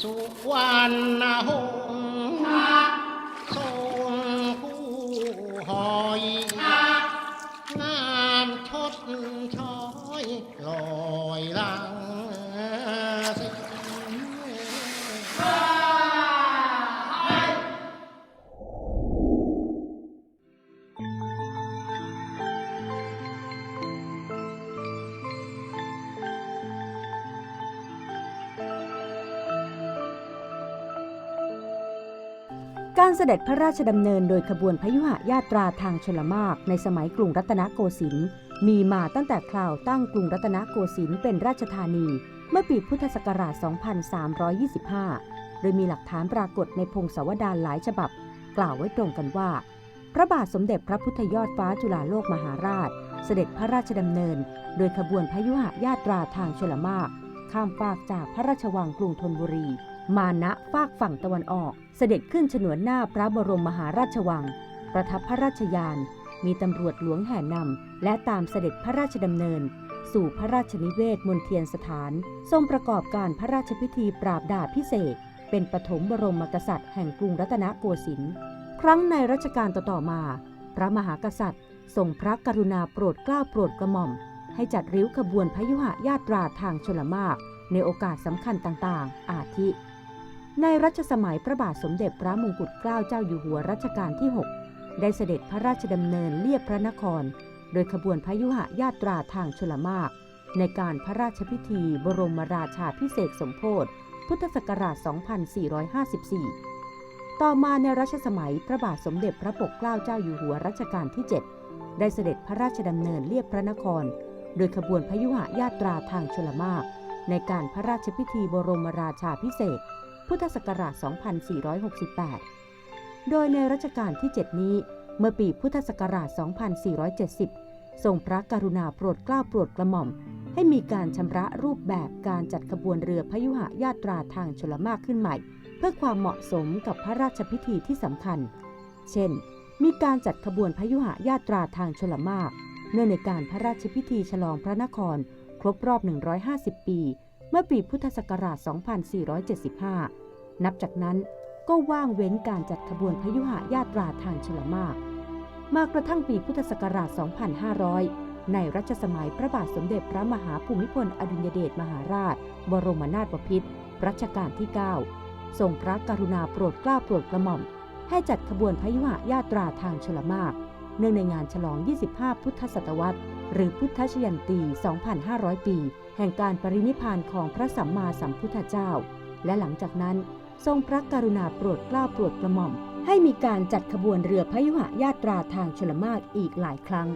สุวรรณหง การเสด็จพระราชดำเนินโดยขบวนพยุหญาตราทางชลมารในสมัยกรุงรัตนโกสินทร์มีมาตั้งแต่คราวตั้งกรุงรัตนโกสินทร์เป็นราชธานี เมื่อปีพุทธศักราช 2325 โดยมีหลักฐานปรากฏในพงศาวดารหลายฉบับ กล่าวไว้ตรงกันว่า พระบาทสมเด็จพระพุทธยอดฟ้าจุฬาโลกมหาราช เสด็จพระราชดำเนิน โดยขบวนพยุหญาตราทางชลมารข้ามฟากจากพระราชวังกรุงธนบุรี มาณฟากฝั่งตะวันออก เสด็จขึ้นฉนวนหน้าพระบรมมหาราชวัง ประทับพระราชยาน มีตำรวจหลวงแห่นำและตามเสด็จพระราชดำเนิน สู่พระราชนิเวศมนเทียนสถาน ทรงประกอบการพระราชพิธีปราบดาพิเศษ เป็นปฐมบรมกษัตริย์แห่งกรุงรัตนโกสินทร์ครั้งในรัชกาลต่อๆมา พระมหากษัตริย์ทรงพระกรุณาโปรดเกล้าโปรดกระหม่อม ให้จัดริ้วขบวนพยุหญาตราทางชลมารในโอกาสสำคัญต่างๆ อาทิ ในรัชสมัยพระบาทสมเด็จพระมงกุฎเกล้าเจ้าอยู่หัวรัชกาลที่ 6 ได้เสด็จพระราชดำเนินเลียบพระนคร โดยขบวนพยุหญาตราทางชลมารในการพระราชพิธีบรมราชาพิเศษสมโพธิพุทธศักราช 2454 ต่อมาในรัชสมัยพระบาทสมเด็จพระปกเกล้าเจ้าอยู่หัวรัชกาลที่ 7 ได้เสด็จพระราชดำเนินเลียบพระนคร โดยขบวนพยุหญาตราทางชลมารในการพระราชพิธีบรมราชาพิเศษ พุทธศักราช 2468 โดยในรัชกาลที่ 7 นี้ เมื่อปีพุทธศักราช 2470 ทรงพระกรุณาโปรดเกล้าโปรดกระหม่อม ให้มีการชำระรูปแบบการจัดขบวนเรือพยุหญาตราทางชลมารขึ้นใหม่ เพื่อความเหมาะสมกับพระราชพิธีที่สำคัญ เช่น มีการจัดขบวนพยุหญาตราทางชลมารเนื่องในการพระราชพิธีฉลองพระนคร ครบรอบ 150 ปี เมื่อปีพุทธศักราช 2475 นับจากนั้นก็ว่างเว้นการจัดขบวนพยุหญาตราทางชลมารมากระทั่งปีพุทธศักราช 2500 ในรัชสมัยพระบาทสมเด็จพระมหาภูมิพลอดุลยเดชมหาราช บรมนาถบพิตรรัชกาลที่ 9 ทรงพระกรุณาโปรดเกล้าโปรดกระหม่อม ให้จัดขบวนพยุหญาตราทางชลมาร เนื่องในงานฉลอง 25 พุทธศตวรรษ หรือพุทธชยันตี 2,500 ปี แห่งการปรินิพานของพระสัมมาสัมพุทธเจ้า และหลังจากนั้น ทรงพระกรุณาโปรดเกล้าโปรดกระหม่อม ให้มีการจัดขบวนเรือพยุหญาตราทางชลมารอีกหลายครั้ง